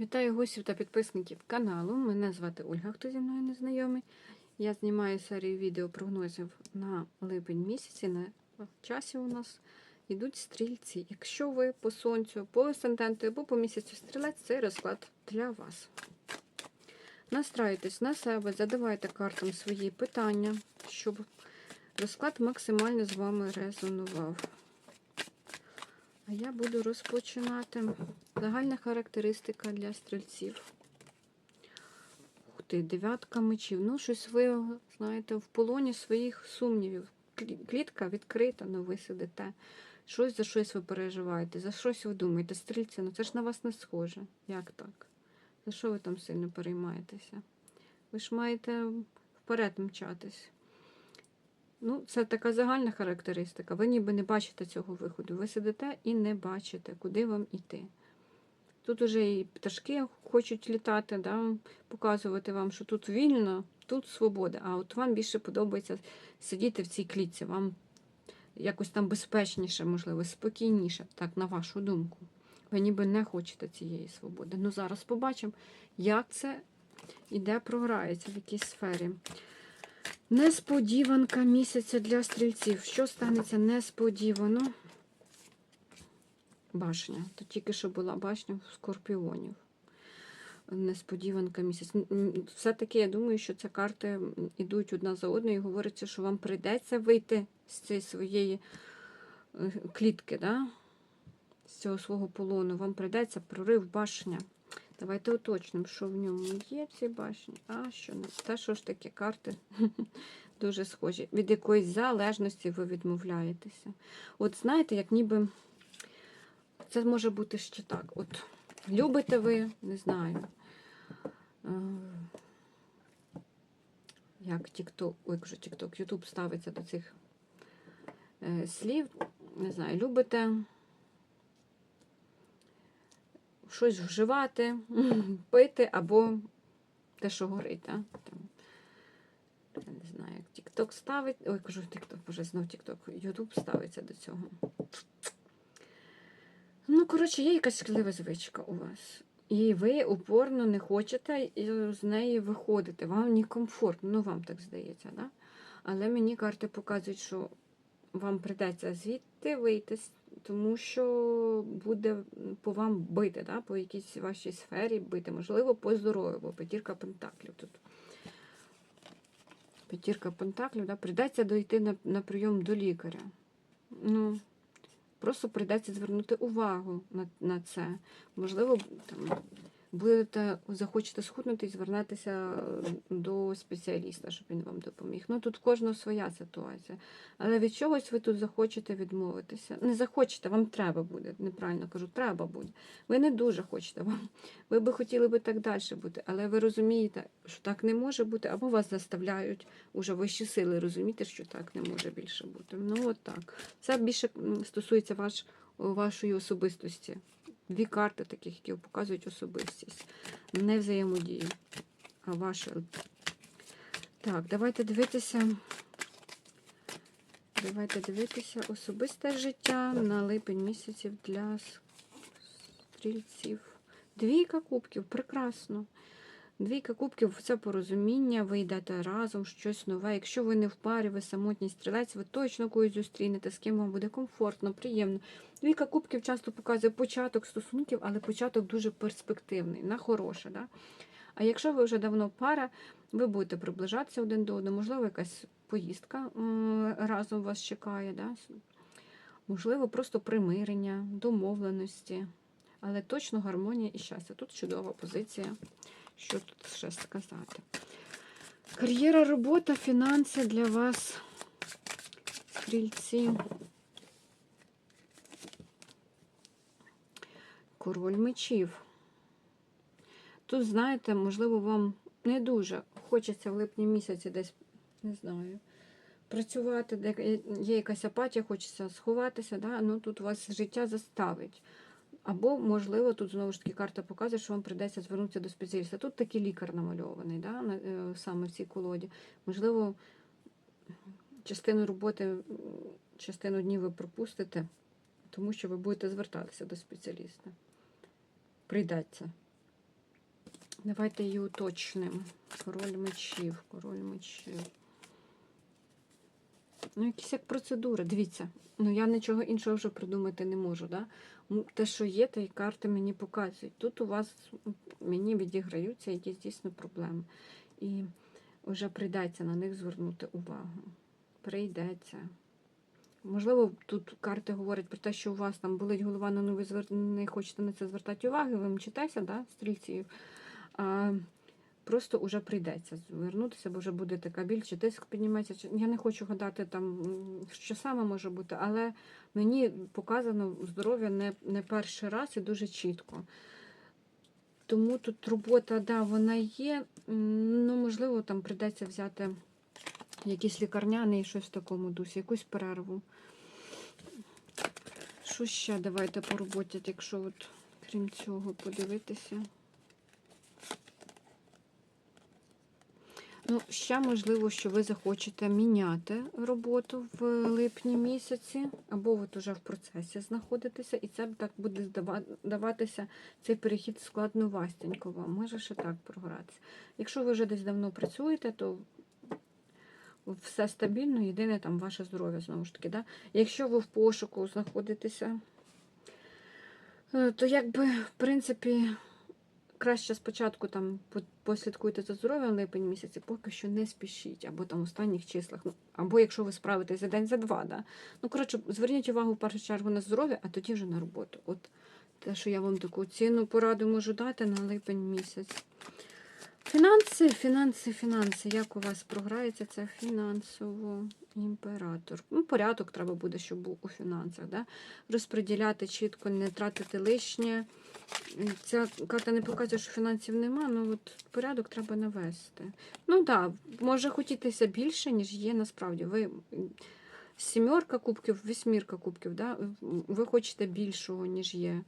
Вітаю гостів та підписників каналу. Мене звати Ольга, хто зі мною не знайомий. Я знімаю серію відео прогнозів на липень місяці. На часі у нас йдуть стрільці. Якщо ви по сонцю, по асценденту або по місяцю стрілець, цей розклад для вас. Настраюйтесь на себе, задавайте картам свої питання, щоб розклад максимально з вами резонував. А я буду розпочинати. Загальна характеристика для стрільців. Ух ти, дев'ятка мечів. Ну, щось ви, знаєте, в полоні своїх сумнівів. Клітка відкрита, ну ви сидите. Щось за щось ви переживаєте, за щось ви думаєте. Стрільці, ну це ж на вас не схоже. Як так? За що ви там сильно переймаєтеся? Ви ж маєте вперед мчатись. Ну, це така загальна характеристика. Ви ніби не бачите цього виходу. Ви сидите і не бачите, куди вам іти. Тут уже і пташки хочуть літати, да, показувати вам, що тут вільно, тут свобода. А от вам більше подобається сидіти в цій клітці. Вам якось там безпечніше, можливо, спокійніше, так, на вашу думку. Ви ніби не хочете цієї свободи. Ну, зараз побачимо, як це іде, програється в якійсь сфері. Несподіванка місяця для стрільців. Що станеться несподівано? Башня. То тільки що була башня в скорпіонів. Несподіванка місяць. Все-таки я думаю, що ці карти м, ідуть одна за одною і говориться, що вам прийдеться вийти з цієї своєї е, клітки, да? з цього свого полону. Вам прийдеться прорив башня. Давайте уточнимо, що в ньому є в цій башні, а що не. Та що ж таке карти дуже схожі. Від якоїсь залежності ви відмовляєтеся. От знаєте, як ніби це може бути ще так. От любите ви, не знаю. е, Як TikTok, ой, кажу TikTok, YouTube ставиться до цих е, слів. Не знаю, любите щось вживати, пити або те, що горить. А? Там, я не знаю, як TikTok ставить. Ой, кажу, TikTok, вже знов YouTube ставиться до цього. Ну, коротше, є якась шкідлива звичка у вас. І ви упорно не хочете з неї виходити. Вам некомфортно, ну вам так здається, да? Але мені карти показують, що вам прийдеться звідти вийти, тому що буде по вам бити, да? по якійсь вашій сфері бити, можливо, по здоров'ю, бо п'ятірка пентаклів тут. П'ятірка пентаклів, да? прийдеться дойти на, на прийом до лікаря. Ну, Просто прийдеться звернути увагу на на це. Можливо, там, будете, захочете схуднути і до спеціаліста, щоб він вам допоміг. Ну тут в кожного своя ситуація. Але від чогось ви тут захочете відмовитися. Не захочете, вам треба буде. Неправильно кажу, треба буде. Ви не дуже хочете. Вам. Ви би хотіли би так далі бути, але ви розумієте, що так не може бути, або вас заставляють уже вищі сили розуміти, що так не може більше бути. Ну от так. Це більше стосується ваш, вашої особистості. Дві карти таких, які показують особистість. Не взаємодії, а ваша. Так, давайте дивитися. Давайте дивитися особисте життя на липень місяців для стрільців. Двійка кубків, прекрасно. Двійка кубків це порозуміння, ви йдете разом, щось нове. Якщо ви не в парі, ви самотній стрілець, ви точно когось зустрінете, з ким вам буде комфортно, приємно. Двійка кубків часто показує початок стосунків, але початок дуже перспективний, на хороше. Да? А якщо ви вже давно пара, ви будете приближатися один до одного, можливо, якась поїздка разом вас чекає. Да? Можливо, просто примирення, домовленості, але точно гармонія і щастя. Тут чудова позиція. Що тут ще сказати? Кар'єра, робота, фінанси для вас, стрільці. Король мечів. Тут, знаєте, можливо, вам не дуже хочеться в липні місяці десь, не знаю, працювати, де є якась апатія, хочеться сховатися, да? ну тут вас життя заставить. Або, можливо, тут знову ж таки карта показує, що вам прийдеться звернутися до спеціаліста. Тут такий лікар намальований, да, е, саме в цій колоді. Можливо, частину роботи, частину днів ви пропустите, тому що ви будете звертатися до спеціаліста. Прийдеться. Давайте її уточнимо. Король мечів, король мечів. Ну, якісь як процедури. Дивіться, ну я нічого іншого вже придумати не можу. Да? Те, що є, те і карти мені показують. Тут у вас мені відіграються якісь дійсно проблеми. І вже прийдеться на них звернути увагу. Прийдеться. Можливо, тут карти говорять про те, що у вас там болить голова, але ви не хочете на це звертати уваги, ви мчитеся, да, стрільці. Просто вже прийдеться звернутися, бо вже буде така біль, чи тиск підніметься. Чи... Я не хочу гадати, там, що саме може бути, але мені показано здоров'я не, не перший раз і дуже чітко. Тому тут робота, да, вона є. Ну, можливо, там прийдеться взяти якийсь лікарняний, щось в такому дусі, якусь перерву. Що ще давайте по роботі, якщо от, крім цього, подивитися. Ну, ще можливо, що ви захочете міняти роботу в липні місяці, або от уже в процесі знаходитеся, і це так буде даватися цей перехід складновастенько вам. Може ще так програтися. Якщо ви вже десь давно працюєте, то все стабільно, єдине там ваше здоров'я знову ж таки. Да? Якщо ви в пошуку знаходитеся, е, то якби, в принципі, краще спочатку там послідкуйте за здоров'ям липень місяці, поки що не спішіть, або там в останніх числах, ну, або якщо ви справитесь за день, за два. Да? Ну, коротше, зверніть увагу в першу чергу на здоров'я, а тоді вже на роботу. От те, що я вам таку цінну пораду можу дати на липень місяць. Фінанси, фінанси, фінанси. Як у вас програється це фінансово імператор? Ну, порядок треба буде, щоб був у фінансах. Да? Розподіляти чітко, не тратити лишнє. Ця карта не показує, що фінансів нема, але от порядок треба навести. Ну так, да, може хотітися більше, ніж є насправді. Ви сімерка кубків, вісьмірка кубків, да? ви хочете більшого, ніж є.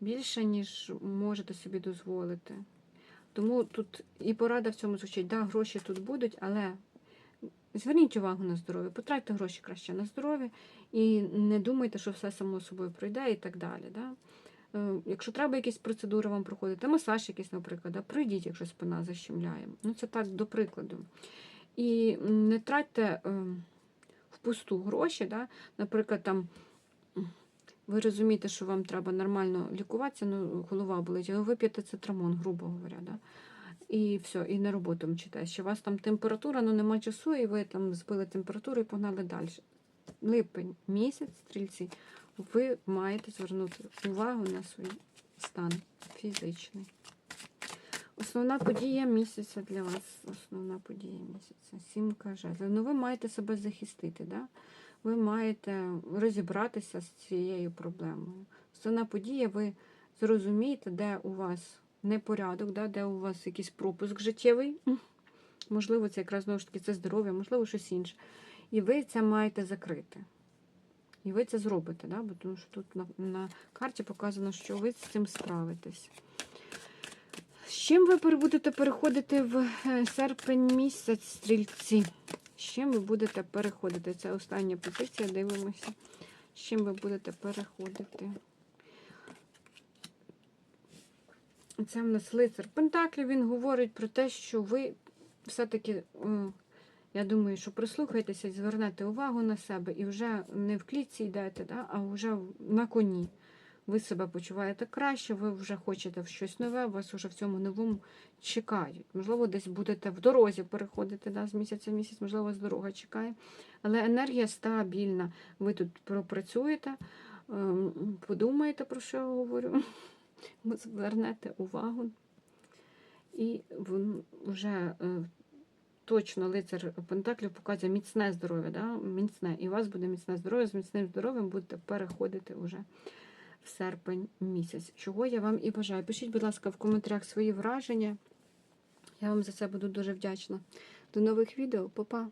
Більше, ніж можете собі дозволити. Тому тут і порада в цьому звучить, да, гроші тут будуть, але зверніть увагу на здоров'я, потратьте гроші краще на здоров'я і не думайте, що все само собою пройде і так далі. Да? Е, Якщо треба якісь процедури вам проходити, масаж якийсь, наприклад, да, пройдіть, якщо спина защемляє. Ну, це так до прикладу. І не тратьте е, впусту гроші, да? наприклад, там. Ви розумієте, що вам треба нормально лікуватися, ну голова болить, ви вип'єте цитрамон, грубо говоря, да? і все, і на роботу мчите. Що у вас там температура, ну нема часу, і ви там збили температуру і погнали далі. Липень місяць, стрільці, ви маєте звернути увагу на свій стан фізичний. Основна подія місяця для вас. Основна подія місяця. Сімка жезлів. Ну, ви маєте себе захистити, да? Ви маєте розібратися з цією проблемою. Основна подія, ви зрозумієте, де у вас непорядок, да? де у вас якийсь пропуск життєвий. Можливо, це якраз знову ж таки це здоров'я, можливо, щось інше. І ви це маєте закрити. І ви це зробите, да? бо тому що тут на, на карті показано, що ви з цим справитесь. З чим ви будете переходити в е, серпень місяць, стрільці? З чим ви будете переходити? Це остання позиція, дивимося. З чим ви будете переходити? Це в нас лицар Пентаклі. Він говорить про те, що ви все-таки, я думаю, що прислухаєтеся і звернете увагу на себе і вже не в клітці йдете, да, а вже на коні. Ви себе почуваєте краще, ви вже хочете в щось нове, вас вже в цьому новому чекають. Можливо, десь будете в дорозі переходити да, з місяця в місяць, можливо, вас дорога чекає. Але енергія стабільна. Ви тут пропрацюєте, ем, подумаєте, про що я говорю, звернете увагу. І вже е, точно лицар Пентаклів показує міцне здоров'я, да? міцне. І у вас буде міцне здоров'я, з міцним здоров'ям будете переходити вже в серпень місяць. Чого я вам і бажаю. Пишіть, будь ласка, в коментарях свої враження. Я вам за це буду дуже вдячна. До нових відео, Па-па!